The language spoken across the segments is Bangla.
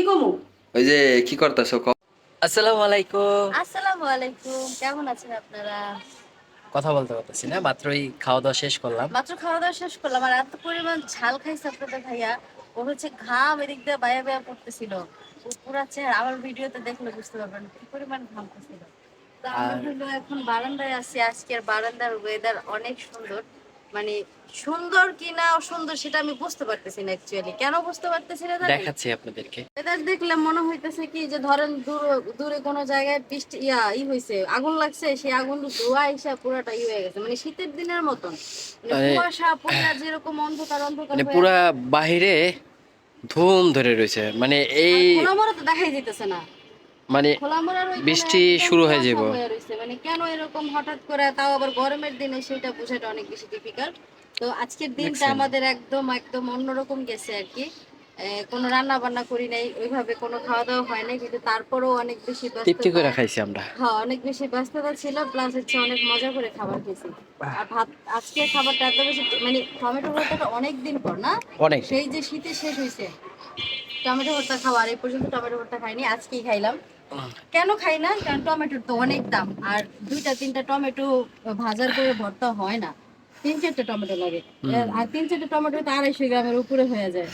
কি কমু? ওই যে কি করতেছো ক? আসসালামু আলাইকুম। আসসালামু আলাইকুম। কেমন আছেন আপনারা? কথা বলতে পারতেছি না মাত্রই খাওয়া দাওয়া শেষ করলাম। মাত্র খাওয়া দাওয়া শেষ করলাম আর এত পরিমাণ ঝাল খাইছে আপনাদের ভাইয়া। ও হচ্ছে ঘাম এদিক দিয়ে বায়া বায়া পড়তেছিল পুরা চেহারা আমার ভিডিওতে দেখলে বুঝতে পারবেন কি পরিমাণ ঘাম হলো এখন বারান্দায় আছি। আজকের বারান্দার ওয়েদার অনেক সুন্দর। মানে সুন্দর কি না অসুন্দর সেটা আমি বুঝতে পারতেছি না অ্যাকচুয়ালি কেন বুঝতে পারতেছি না দেখাচ্ছি আপনাদেরকে। এদের দেখলে মনে হইতেছে কি যে ধরেন দূর দূরে কোনো জায়গায় বৃষ্টি ইয়া ই হইছে আগুন লাগছে সেই আগুন ধোয়া এসে পুরাটা ই হয়ে গেছে। মানে শীতের দিনের মতন। মানে মানে- কুয়াশা পুরা যেরকম অন্ধকার অন্ধকার মানে পুরা বাহিরে ধুম ধরে রয়েছে। মানে এই দেখাই দিতেছে না। মানে বৃষ্টি শুরু হয়ে যাব। মানে কেন এরকম হঠাৎ করে তাও আবার গরমের দিনে সেটা বোঝাটা অনেক বেশি ডিফিকাল্ট তো আজকের দিনটা আমাদের একদম একদম অন্যরকম গেছে আর কি। কোনো রান্না বান্না করি নাই ওইভাবে কোনো খাওয়া দাওয়া হয় নাই কিন্তু তারপরেও অনেক বেশি তৃপ্তি করে খাইছি আমরা। হ্যাঁ অনেক বেশি ব্যস্ততা ছিল প্লাস হচ্ছে অনেক মজা করে খাবার খেয়েছি। আর ভাত আজকে খাবারটা এত বেশি মানে টমেটো ভর্তাটা অনেক দিন পর না? অনেক। সেই যে শীতে শেষ হয়েছে টমেটো ভর্তা খাওয়ার এই পর্যন্ত টমেটো ভর্তা খাইনি আজকেই খাইলাম। কেন খাই না? কারণ টমেটোর তো অনেক দাম আর দুইটা তিনটা টমেটো ভাজার করে ভর্তা হয় না। তিন চারটে টমেটো লাগে। আর তিন চারটে টমেটো তো আড়াইশো গ্রামের উপরে হয়ে যায়।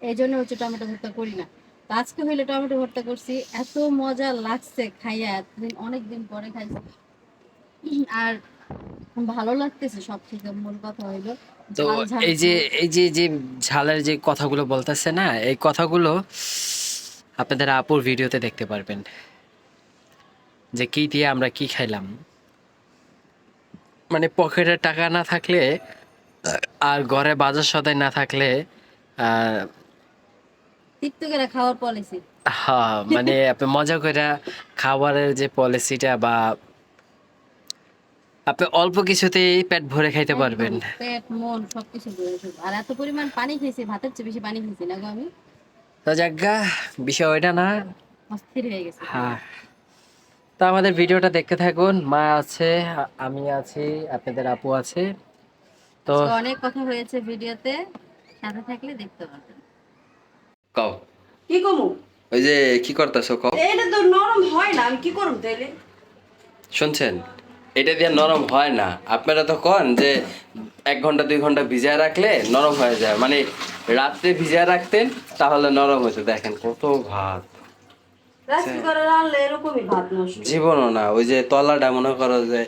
এই জন্য হচ্ছে টমেটো ভর্তা করি না। তো আজকে হইলে টমেটো ভর্তা করছি। এত মজা লাগছে খাইয়া এতদিন অনেক দিন পরে খাইছি। আর ভালো লাগতেছে সব থেকে মূল কথা হইল। তো এই যে এই যে যে ঝালের যে কথাগুলো বলতেছে না এই কথাগুলো আপনাদের আপুর ভিডিওতে দেখতে পারবেন। যে কি দিয়ে আমরা কি খাইলাম। মানে পকেটে টাকা না থাকলে আর ঘরে বাজার সদাই না থাকলে খাওয়ার পলিসি হ্যাঁ মানে আপনি মজা করে খাবারের যে পলিসিটা বা আপনি অল্প কিছুতেই পেট ভরে খাইতে পারবেন। পেট মন সবকিছু ভরে যাবে। আর এত পরিমাণ পানি খেয়েছি ভাতের চেয়ে বেশি পানি খেয়েছি না গো আমি। তো জায়গা বিষয় ওইটা না। অস্থির হয়ে গেছে। হ্যাঁ। তো আমাদের ভিডিওটা দেখতে থাকুন। মা আছে আমি আছি আপনাদের আপু আছে। তো অনেক কথা হয়েছে ভিডিওতে সাথে থাকলে দেখতে পারবেন। কও। কি কমু? ওই যে কি করতেছো কও? এটা তো নরম হয় না আমি কি করব তাইলে? শুনছেন? এটা দিয়ে নরম হয় না। আপনারা তো কন যে এক ঘণ্টা দুই ঘণ্টা ভিজায় রাখলে নরম হয়ে যায়। মানে রাত্রে ভিজায় রাখতেন তাহলে নরম হতো। দেখেন কত ভাত। নষ্ট জীবনও না। ওই যে তলাটা মনে করো যে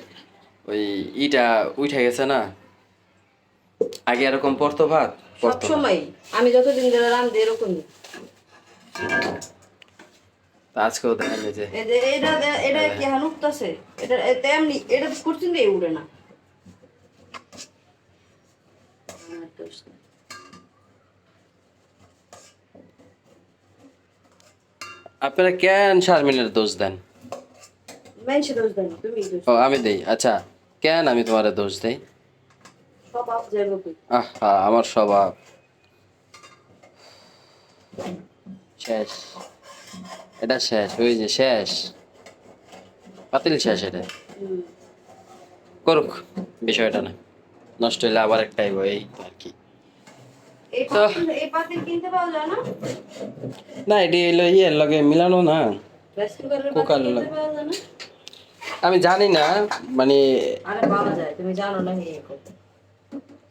ওই ইটা উঠে গেছে না? আগে এরকম পড়তো ভাত সব সময় আমি যতদিন ধরে রান্ধি এরকমই। তা আজকেও দেখেন যে এটা এটা কি এটা এমনি এটা করছেন দিয়ে উড়ে না। আপনারা কেন শারমিনের দোষ দেন? ও আমি দেই। আচ্ছা কেন আমি তোমার দোষ দেই? আহা আমার স্বভাব শেষ। এটা শেষ ওই যে শেষ। পাতিল শেষ এটা। করুক বিষয়টা না। নষ্ট হইলে আবার একটা আইব এই আর কি। এই পাতিল কিনতে পাওয়া যায় না? না এটি এলো ইয়ের লগে মিলানো না। কুকার লাগে। আমি জানি না মানে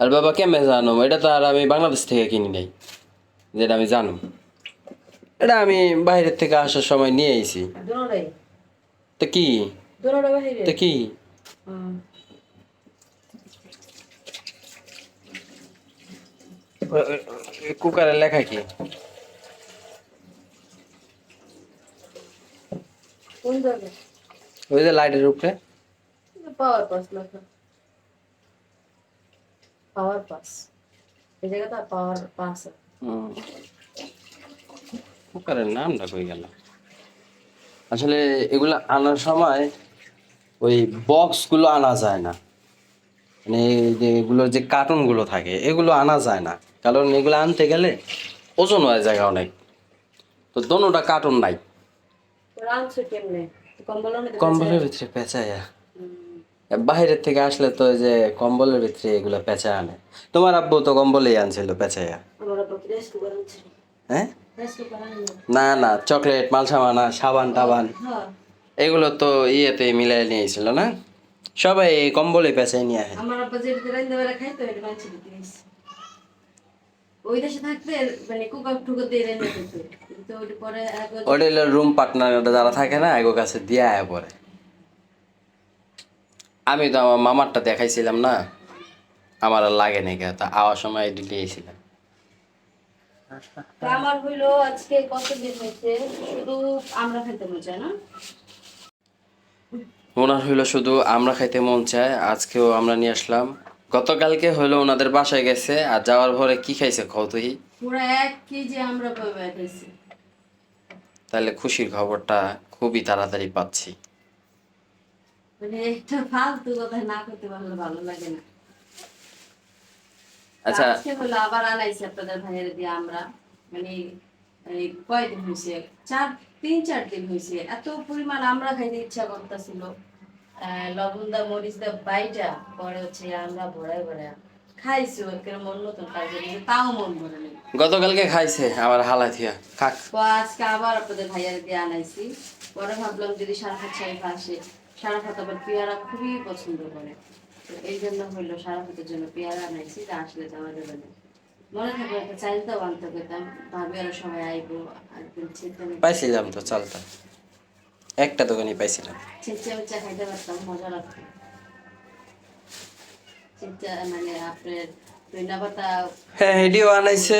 আর বাবা কেমনে জানো? এটা তো আর আমি বাংলাদেশ থেকে কিনি নাই যেটা আমি জানো। এটা আমি বাইরের থেকে আসার সময় নিয়ে আইছি। তো কি? তো কি? হুম। কুকারের লেখা কি? ওই যে লাইটের উপরে। পাওয়ার পাস লেখা। Power pass. এই জায়গাটা পাওয়ার পাস। হুম। কুকারের নামটা কই গেল। আসলে এগুলো আনার সময় ওই বক্সগুলো আনা যায় না। মানে এগুলোর যে কার্টুনগুলো থাকে এগুলো আনা যায় না। কারণ এগুলো আনতে গেলে ওজন হয় জায়গা অনেক। তো দোনোটা কার্টুন নাই। কম্বলের ভিতরে পেঁচাইয়া বাইরের থেকে আসলে তো ওই যে কম্বলের ভিতরে এগুলো পেঁচা আনে। তোমার আব্বু তো কম্বলেই আনছিল আনছি? হ্যাঁ? না না চকলেট মালসামানা সাবান টাবান। এগুলো তো ইয়েতে মিলাই নিয়েছিল না? সবাই এই কম্বলে পেঁচাই নিয়ে আসে আমার আব্বা যেটা রান্না বেলা খাইতো এটা মানছি ওই দেশে থাকতে মানে কুকার টুকর দিয়ে রান্না কিন্তু ওইটা পরে ওটা হলো রুম পার্টনার যারা থাকে না এগো কাছে দিয়ে আয় পরে। আমি তো আমার মামারটা দেখাইছিলাম না আমার লাগে নাকি তা আওয়ার সময় নিয়েছিলাম তো আমার হইল আজকে কত দিন হয়েছে? শুধু আমরা খেতে মন চায় না? ওনার হইল শুধু আমরা খাইতে মন চায় আজকেও আমরা নিয়ে আসলাম। গতকালকে হইল ওনাদের বাসায় গেছে আর যাওয়ার পরে কি খাইছে কতই পুরো এক কেজি আমরা খাইছি। তাহলে খুশির খবরটা খুবই তাড়াতাড়ি পাচ্ছি। মানে একটা ফালতু কথা না করতে পারলে ভালো লাগে না। আচ্ছা। হলো আবার আনাইছে আপনাদের ভাইয়ের দিয়ে আমরা মানে এই কয়দিন হয়েছে চার তিন চার দিন হয়েছে এত পরিমাণ আমরা খাইতে ইচ্ছা করতেছিল। লবণ দা মরিচ দা বাইটা পরে হচ্ছে আমরা ভরাই ভরাই খাইছি ওকে মন মতন কাজে তাও মন ভরে নেই। গতকালকে খাইছে আবার হালা থিয়া খাক আজকে আবার আপনাদের ভাইয়ার দিয়ে আনাইছি। পরে ভাবলাম যদি সারাফাত সাহেব আসে সারাফাত আবার পেয়ারা খুবই পছন্দ করে। তো এই জন্য হইল সারাফাতের জন্য পেয়ারা আনাইছি যা আসলে যাবে না। মনে থাকলে একটা আনতে পেতাম ভাবি আরও আইবো পাইছিলাম তো চালটা। একটা পাইছিলাম। খাইতে পারতাম মজা লাগতো। মানে আপনার হ্যাঁ আনাইছে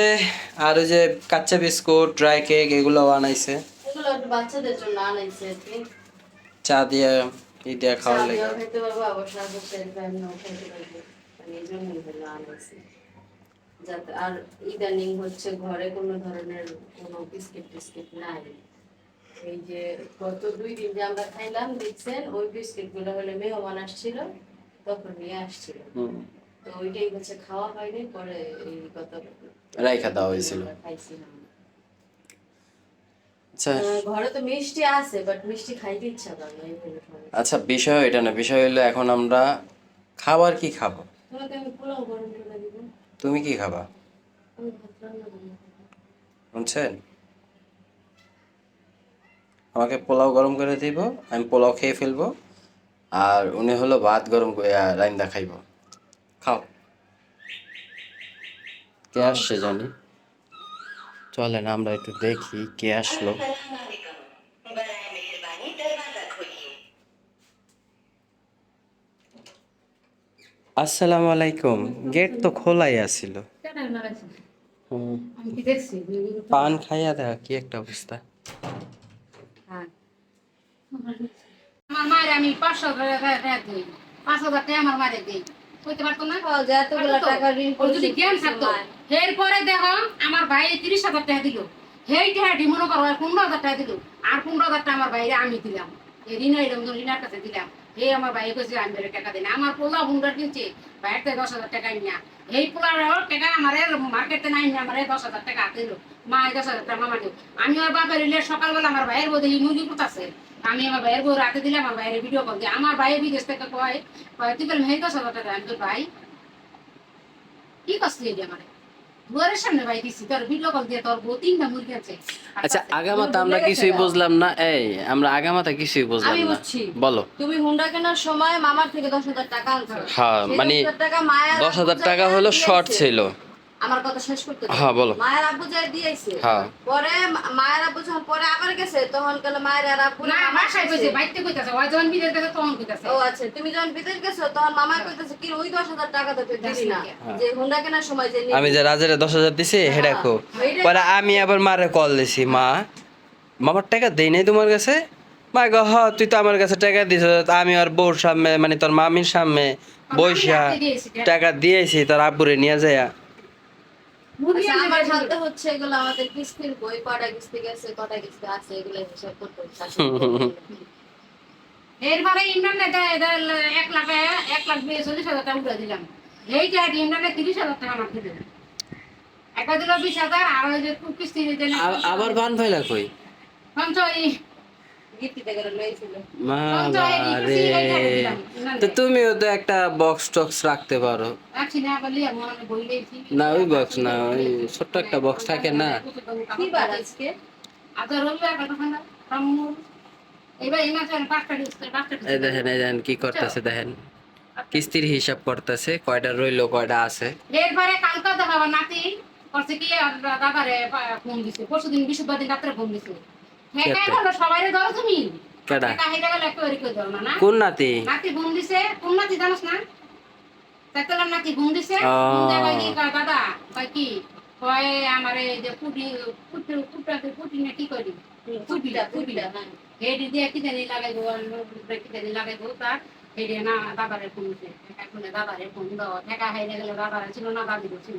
আর ওই যে কাচ্চা বিস্কুট ড্রাই কেক এগুলো আনাইছে। এগুলো একটু বাচ্চাদের জন্য আনাইছে চা দিয়ে দিয়ে খাওয়ার লাগে। খেতে পারব মানে এই আনাইছি যাতে আর ইদানিং হচ্ছে ঘরে কোনো ধরনের কোনো বিস্কিট টিস্কিট নাই। এই যে গত দুই দিন যে আমরা খাইলাম দেখছেন ওই বিস্কিটগুলো হলে মেহমান আসছিল তখন নিয়ে আসছিল। তো ওইটাই হচ্ছে খাওয়া হয়নি পরে এই গত রাইখা দেওয়া হয়েছিল। খাইছিলাম। আচ্ছা। ঘরে তো মিষ্টি আছে বাট মিষ্টি খাইতে ইচ্ছা করে না এই হলো সমস্যা। আচ্ছা বিষয় এটা না বিষয় হলো এখন আমরা খাবার কি খাব? তুমি কি খাবা? বুঝছেন আমাকে পোলাও গরম করে দিব আমি পোলাও খেয়ে ফেলব আর উনি হলো ভাত গরম করে রাইন্দা খাইব। খাও। কে আসছে জানি? চলেন আমরা একটু দেখি কে আসলো। আসসালামু আলাইকুম গেট তো খোলাই আছিল। পান খাইয়া দেখা কি একটা অবস্থা। হ্যাঁ আমার মায়ের আমি পাঁচশো টাকা দিই পাঁচ হাজার টাকা আমার মায়ের দিই। কইতে পারতো না? যায় এতগুলো টাকা ঋণ যদি জ্ঞান থাকতো। এরপরে দেখো আমার ভাই তিরিশ হাজার টাকা দিল। সেই টাকা ডি মনে করো পনেরো হাজার টাকা দিল। আর পনেরো হাজার টাকা আমার বাইরে আমি দিলাম। এই ঋণা এরকম ঋণার কাছে দিলাম। হে আমার ভাই কইছে, আমি বেড়ে টাকা দিন আমার পোলা বুন্ডার কিনছে বাইরে থেকে দশ হাজার টাকা নিয়া এই পোলার টাকা আমার মার্কেটে নাই নিয়ে আমার দশ হাজার টাকা হাতে দিল। মা, এই দশ হাজার টাকা দিল আমি আর বাপের ইলে সকালবেলা আমার ভাইয়ের বোধ এই মুরগি পুতাছে। আমি আমার ভাইয়ের বউ রাতে দিলাম, আমার ভাইয়ের ভিডিও কল দিয়ে। আমার ভাইয়ের বিদেশ থেকে কয় কয়, তুই বললাম হে দশ হাজার টাকা আমি তোর ভাই। কি কষ্ট এই আমার? সামনে তোর ভিডিও কল দিয়ে তোর তিনটা মুরগি আছে। আচ্ছা আগামাতা আমরা কিছুই বুঝলাম না এই আমরা আগামাতা কিছুই বুঝলাম আমি না। বুঝছি। বলো। তুমি হুন্ডা কেনার সময় মামার থেকে দশ হাজার টাকা হ্যাঁ মানে টাকা দশ হাজার টাকা হলো শর্ট ছিল। আমার কথা শেষ করতে হ্যাঁ বলো। মায়ের আব্বু যাই দিয়েছে হ্যাঁ। পরে মায়ের আব্বু যখন পরে আবার গেছে তখন কেন মায়ের আর আব্বু না বাসায় কইছে। বাইতে কইতাছে ওই যখন বিদেশ গেছে তখন কইতাছে। ও আচ্ছা তুমি যখন বিদেশ গেছো তখন মামা কইতেছে কি ওই দশ হাজার টাকা তো তুই দিলি না। হ্যাঁ। যে হুন্ডা কেনার সময় যে আমি যে রাজারে দশ হাজার দিছি হেডা কো। পরে আমি আবার মারে কল দিছি মা মামার টাকা দেই নাই তোমার কাছে? মা গো হ তুই তো আমার কাছে টাকা দিছ আমি আর বউর সামনে মানে তোর মামির সামনে বৈশা টাকা দিয়েছি তোর আব্বুরে নিয়ে যায় আমার পারছি হচ্ছে এগুলো আমাদের কিস্তির বই কটা কিস্তি গেছে কটা কিস্তি আছে এগুলো হিসাব করতে হচ্ছে। এরপরে ইন্টারনেটে এক লাখ এক লাখ দিয়ে চল্লিশ হাজার টাকা উঠে দিলাম। এই যে ইন্টারনেট তিরিশ হাজার টাকা আমার দিলে একটা দিল বিশ হাজার আর ওই যে কিস্তি দিতে আবার বান ফাইলা কই? তো তুমিও তো একটা বক্স টক্স রাখতে পারো। না ওই বক্স না ওই ছোট্ট একটা বক্স থাকে না। এই দেখেন এই দেখেন কি করতেছে দেখেন। কিস্তির হিসাব করতেছে কয়টা রইল কয়টা আছে। এরপরে কালকে নাতি করছে কি দাদারে ফোন দিছে। বৃহস্পতিবার দিন রাত্রে ফোন দিছে। হ্যাঁ কোন নাতি? দিছে। কোন নাতি জানোস না? নাতি ফোন দিছে। কয় দাদা কয় কি? কয় আমার এই যে পুটি পুটি পুটাতে পুটি না কি করি? ফুটবিটা হ্যাঁ হেডি দিয়ে কি জানি লাগাইবো কি জানি লাগাইবো তার হেডি না ফোন দিছে। দাদারে ফোন দাও। ঠেকা হাইরে গেলে দাদারে ছিল না দাদি ছিল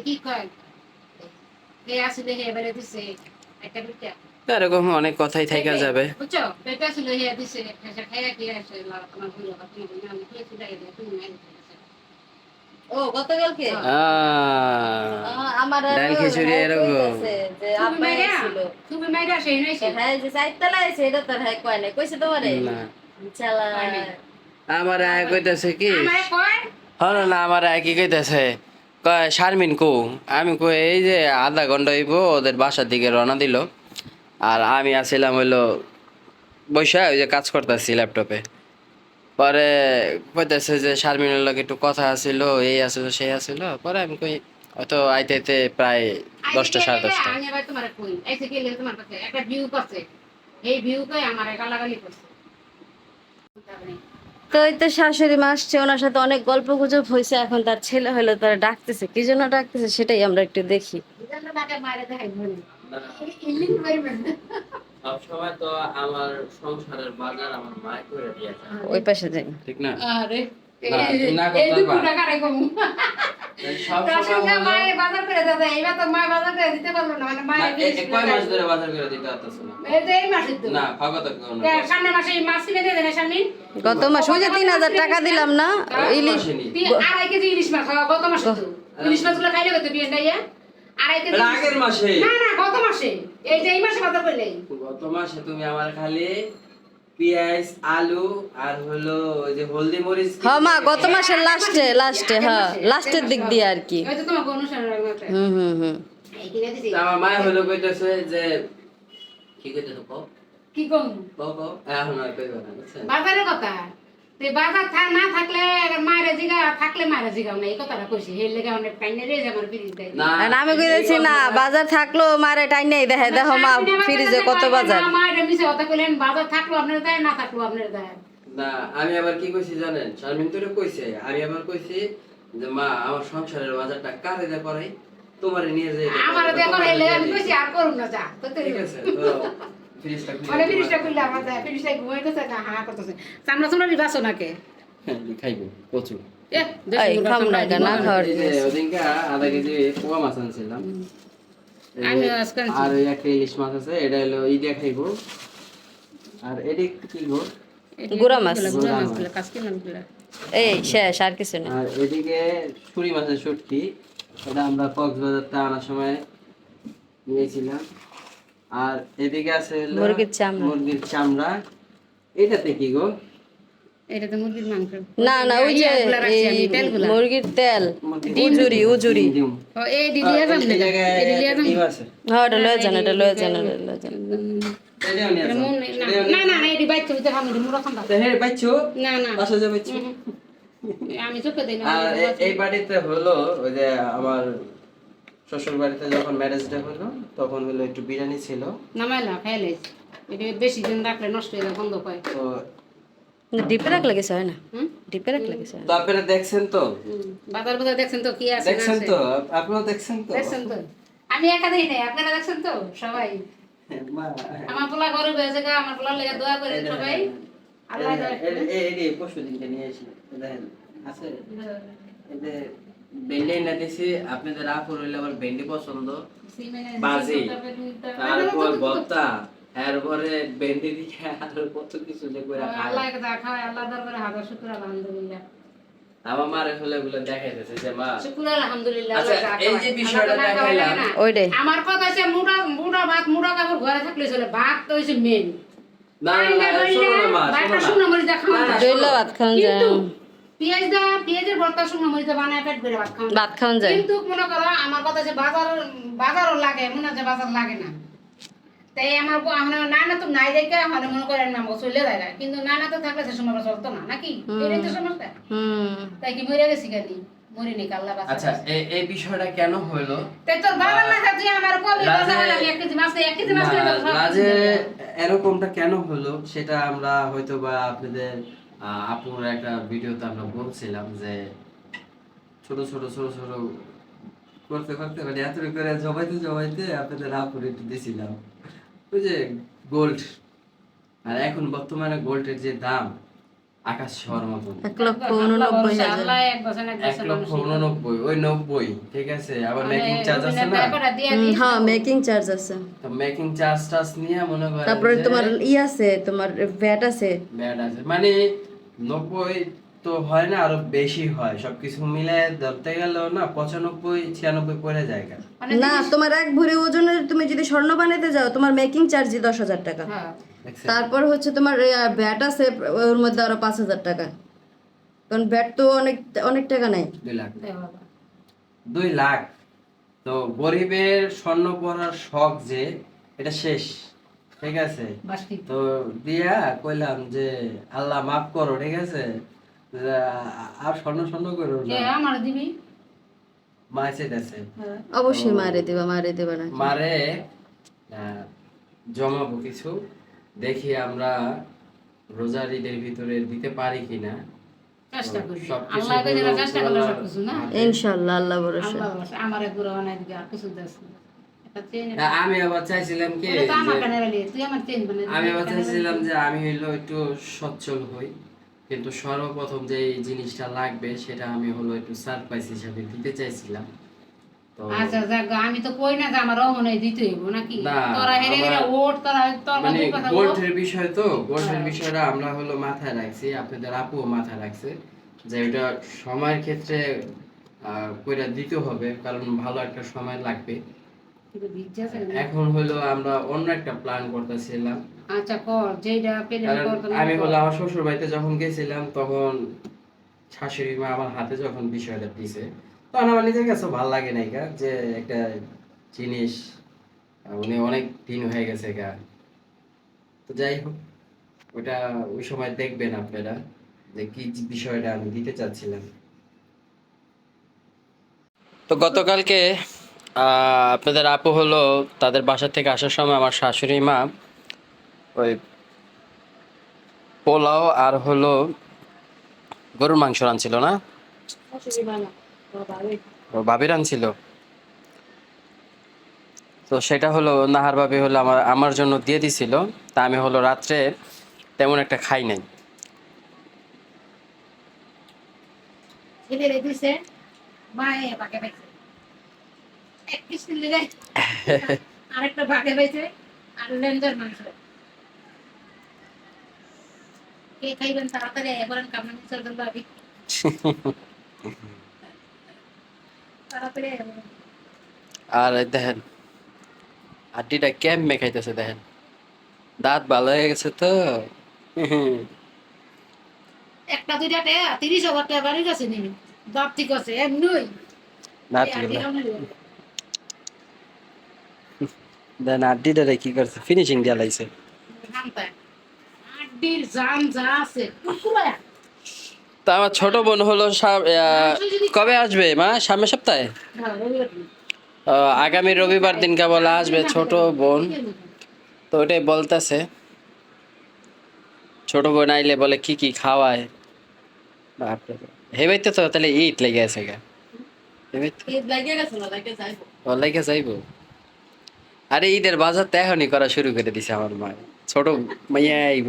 কি কয় কে আসলে হে বেলা দিছে একটা বিটা এরকম অনেক কথাই থাকা যাবে বুঝছ পেঁপে ছিল দিছে এসে খাইয়া কি আসে তোমার বুড়ো বা তুমি বলি আমি খেয়েছি লাগে তুমি নাই ও গতকালকে আমার ডাল খিচুড়ি হ্যাঁ এরকম। যে তুমি ছিল তুমি মাইরা সেই নাইছে হ্যাঁ যে চাইতলা আছে এটা তার হ্যাঁ কয় নাই কইছে তোমারে না চালা আমার আয় কইতাছে কি আমারে কয় হলো না আমার আয় কি কইতাছে কয় শারমিন কো? আমি কই এই যে আধা ঘণ্টা হইব ওদের বাসার দিকে রওনা দিল। আর আমি আসছিলাম হইল বৈশা ওই যে কাজ করতেছি ল্যাপটপে। পরে কইতেছে যে শারমিনের লগে একটু কথা আছিল এই আছিল সেই আছিল। পরে আমি কই হয়তো আইতে আইতে প্রায় দশটা সাড়ে দশটা। একটা ভিউ করছে। এই ভিউ কই আমার গালাগালি করছে। তো এই তো শাশুড়ি মা আসছে ওনার সাথে অনেক গল্প গুজব হয়েছে এখন তার ছেলে হলো তারা ডাকতেছে। কি জন্য ডাকতেছে সেটাই আমরা একটু দেখি। ওই পাশে যাই। ঠিক না? না, না বাজার করে দাদা এইবার তো মায়ের বাজার করে দিতে পারল না মানে মায়ের কয় মাস ধরে বাজার করে দিতে পারতেছে না? এই তো তো। না ফাঁকা তো কোনো কে, সামনের মাসে মাছ কিনে দিয়ে দেন শামিন গত মাস ওই যে তিন হাজার টাকা দিলাম না ইলিশ নি। আড়াই কেজি ইলিশ মাছ গত মাসে তো। ইলিশ মাছগুলো খাইলে কত বিয়ে নাই আড়াই কেজি আগের মাসে। না না গত মাসে। এই যে এই মাসে বাজার করলে গত মাসে তুমি আমার খালি পেঁয়াজ আলু আর হলো ওই যে হলদি মরিচ হ্যাঁ মা গত মাসের লাস্টে লাস্টে হ্যাঁ লাস্টের দিক দিয়ে আর কি। হুম হুম হুম। আমার মা হলো কইতেছে যে কি কইতেছে কও কি কম? কও কও এখন আর কইবা না বাজারের কথা? তো বাজার থা- না থাকলে মায়ের জিগা থাকলে মায়ের জিগাও না এই কথাটা কইছি। হের লেগে অনেক কাইনে রে আমার ফিরিজ দেয়। না আমি কইতেছি না বাজার। থাকল মারে টাই নেই দেখে দেখো মা ফ্রিজে কত বাজার। মায়ের মিশে কথা কইলেন বাজার থাকল আপনার দেয় না থাকল আপনার দেয়। না আমি আবার কি কইছি জানেন? শারমিন তো কইছে আমি আবার কইছি যে মা আমার সংসারের বাজারটা কারে দে করাই তোমারে নিয়ে যাই আমার দেখো হেলে আমি কইছি আর করুন না যা তো ঠিক আছে তো খুললে আমার দেয় ঘুমাইতেছে না হা করতেছে। চামড়া চামড়া নাকে? খাইবো প্রচুর। আর একটা ইলিশ মাছ আছে এটা হলো ইডিয়া খাইবো। আর এটা কি গো গুড়া মাছ গুড়া মাছগুলো কাজ কিনলামগুলা এই শেষ আর কিছু না। আর এদিকে ছুরি মাছের শুটকি এটা আমরা কক্সবাজারতে আনার সময় নিয়েছিলাম। আর এদিকে আছে মুরগির চামড়া। মুরগির চামড়া। এটাতে কি গো? এটা তো মুরগির মাংস। না না ওই যে আমি, এই। মুরগির তেল উজুরি উজুরি ও এই যাম এই জায়গায় এই দিদিয়া আছে। হ্যাঁ ওটা লয়ে যান এটা লয়ে যান এটা লয়ে আসো। না না না এটি বাইক ছবিতে খামি মুড়া খান্দা তো হে বাচ্চু না না। বাসা যাবে বাচ্চু আমি চোখে দিই না আর এই বাড়িতে হলো ওই যে আমার শ্বশুর বাড়িতে যখন ম্যারেজটা হলো তখন হলো একটু বিরিয়ানি ছিল। নামাইলা খাইলে এটা বেশি দিন রাখলে নষ্ট হয়ে যায় গন্ধ পায় তো ডিপে রাখলে কিছু হয় না। ডিপে রাখলে কিছু হয় তো আপনারা দেখছেন তো? বাজার বাজার দেখছেন তো কি আছে দেখছেন তো? আপনারা দেখছেন তো? দেখছেন তো? আমি একা দিই নাই আপনারা দেখছেন তো সবাই? আমার পোলা গা আমার পোলার লেগে দোয়া করে সবাই। আল্লাহ পরশু দিনকে নিয়ে দেখেন আছে? এই যে ভেন্ডি এনে দিছি আপনাদের আপুর হইলে আবার ভেন্ডি পছন্দ? বাজি। তারপর ভর্তা এরপরে ভেন্ডি দিয়ে আরও কত কিছু যে করে খায়। আল্লাহ দরবারে হাজার শুকর আলহামদুলিল্লাহ। আমার মারে হলে ওগুলো দেখাইতেছে যে মা শুকুর আলহামদুলিল্লাহ আচ্ছা, এই যে বিষয়টা দেখাইলাম। ওইটাই। আমার কথা হচ্ছে মুড়া মুড়া ভাত মুড়া কাপড় ঘরে থাকলে চলে ভাত তো হচ্ছে মেন না না, না, শোনো না মা শোনো না। ভাত যায়। পেঁয়াজ দা পেঁয়াজের ভর্তা শুকনো মরিচ বানায় পেট করে ভাত খাওয়া ভাত খাওয়ান যায়। কিন্তু মনে করো আমার কথা যে বাজার বাজারও লাগে মনে হচ্ছে বাজার লাগে না। তাই আমার নানা তো নাই দেখে আমার মনে করেন না চলে যায় কিন্তু নানা তো থাকলে সে সময় চলতো না নাকি? এটাই তো সমস্যা। হুম। তাই কি মরে গেছি গালি মরি নি কাল্লা বাচ্চা আচ্ছা এই বিষয়টা কেন হইল? তাই তোর বাবার না তুই আমার কবি বাসা হলাম এক কেজি মাছ এক কেজি মাছ না, খেলে তোর সব রাজে কিছু দিয়ে দেয়। এরকমটা কেন হলো সেটা আমরা হয়তো বা আপনাদের আপুর একটা ভিডিওতে আমরা বলছিলাম যে ছোট ছোট ছোট ছোট করতে করতে মানে এত করে জমাইতে জমাইতে আপনাদের আপুর একটু দিছিলাম। ওই যে গোল্ড আর এখন বর্তমানে গোল্ডের যে দাম আকাশ ছোঁয়ার মতন এক লক্ষ উননব্বই এক বছর এক এক বছর লক্ষ উননব্বই ওই নব্বই ঠিক আছে? আবার মানে মেকিং চার্জ আছে না? হ্যাঁ মেকিং চার্জ আছে। তো মেকিং চার্জ টার্জ নিয়ে মনে করেন তারপরে তোমার ই আছে তোমার ভ্যাট আছে। ব্যাড আছে। মানে নব্বই তো হয় না আরও বেশি হয়। সবকিছু মিলে ধরতে গেলেও না পঁচানব্বই ছিয়ানব্বই পড়ে যায় গা। না তোমার এক ভরি ওজনের তুমি যদি স্বর্ণ বানাতে যাও তোমার মেকিং চার্জই দশ হাজার টাকা। হ্যাঁ। তারপর হচ্ছে তোমার ব্যাট আছে ওর মধ্যে আরও পাঁচ হাজার টাকা। কারণ ব্যাট তো অনেক অনেক টাকা নাই দুই লাখ। দুই লাখ। তো গরিবের স্বর্ণ পরার শখ যে এটা শেষ। ঠিক আছে? তো দিয়া কইলাম যে আল্লাহ মাফ করো ঠিক আছে? আর স্বর্ণ স্বর্ণ করো কে না আমার দিবি? মাইসে আছে। হ্যাঁ। অবশ্যই মারে দিবা মারে দিবা না মারে জমাবো কিছু। দেখি আমরা রোজার ঈদের ভিতরে দিতে পারি কিনা। ইনশাল্লাহ আল্লাহ ভরসা। আমার গুরু আর কিছু দেশ আমি আবার চাইছিলাম কি আমি আবার চাইছিলাম যে আমি হইল একটু সচ্ছল হই কিন্তু সর্বপ্রথম যে এই জিনিসটা লাগবে সেটা আমি হলো একটু সারপ্রাইজ হিসাবে দিতে চাইছিলাম আচ্ছা আমি তো কই না যে আমার অহনে দিতে হইব নাকি তোরা হেরে হেরে ওট তোরা তোর মানে গোল্ডের বিষয় তো গোল্ডের হ্যাঁ। বিষয়টা আমরা হলো মাথায় রাখছি আপনাদের আপুও মাথায় রাখছে যে ওটা সময়ের ক্ষেত্রে কইরা দিতে হবে কারণ ভালো একটা সময় লাগবে। এখন হলো আমরা অন্য একটা প্ল্যান করতেছিলাম। আচ্ছা কর যেটা পেলে আমি। হলো আমার শ্বশুর বাড়িতে যখন গেছিলাম তখন শাশুড়ি মা আমার হাতে যখন বিষয়টা দিছে তখন আমার নিজের কাছে ভালো লাগে নাই গা যে একটা জিনিস উনি অনেক দিন হয়ে গেছে গা। তো যাই হোক ওটা ওই সময় দেখবেন আপনারা যে কি বিষয়টা আমি দিতে চাচ্ছিলাম। তো গতকালকে আপনাদের আপু হলো তাদের বাসা থেকে আসার সময় আমার শাশুড়ি মা, ওই পোলাও আর হলো গরুর মাংস রানছিল না? ও ভাবি তো সেটা হলো নাহার ভাবি হলো আমার আমার জন্য দিয়ে দিছিল। তা আমি হলো রাত্রে তেমন একটা খাই নাই। দিছে। এক piece নিলে আরেকটা বাগে পাইছে, আর লেন্সের মাংস। কে খাইবেন তাড়াতাড়ি আইয়া কামনা মিশাল দেন ভাবি। তাড়াতাড়ি আর দেখেন আড্ডিটা কেমনে খাইতেছে দেখেন দাঁত ভালো হয়ে গেছে তো একটা দুইটা টাকা তিরিশ হাজার টাকা বাড়ি গেছে নি বাপ ঠিক আছে দাঁত আন্টি কেমন হলো? দেন আড্ডিটারে কি করছে? ফিনিশিং দিয়া লাইছে। আড্ডির জান যা আছে কুকুরা তা আমার ছোট বোন হলো কবে আসবে? মা সামনের সপ্তাহে? রবিবার দিন। আহ, আগামী রবিবার দিনকে বলে আসবে ছোট বোন। তো ওটাই বলতেছে। ছোট বোন আইলে বলে কি কি খাওয়ায়? বাপরে বাপ। হে ভাই তো তাহলে ইট লেগে আছে গা। হে ভাই তো। ঈদ লাগিয়ে গেছে না লাগে যাইবো। ও লেগে যাইব। আরে ঈদের বাজার তো এখনই করা শুরু করে দিছে আমার মা। ছোট মাইয়া আইব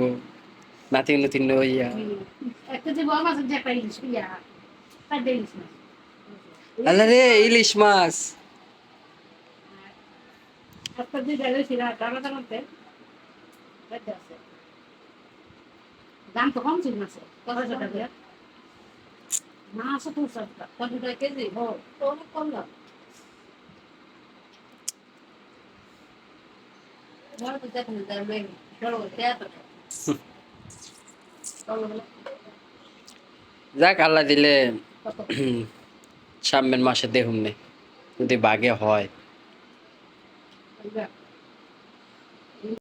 নাতি নতুন হইয়া একটা মাছ যে একটা ইলিশ ইয়া তার ইলিশ মাছ। আল্লাহ রে ইলিশ মাছ। দাম তো কম ছিল না কত টাকা। তো কত টাকা কেজি অনেক কম দাম বড় তো দেখুন তার মেয়ে বড় দেয়া তো যাক আল্লাহ দিলে সামনের মাসে দেখুন যদি বাগে হয়।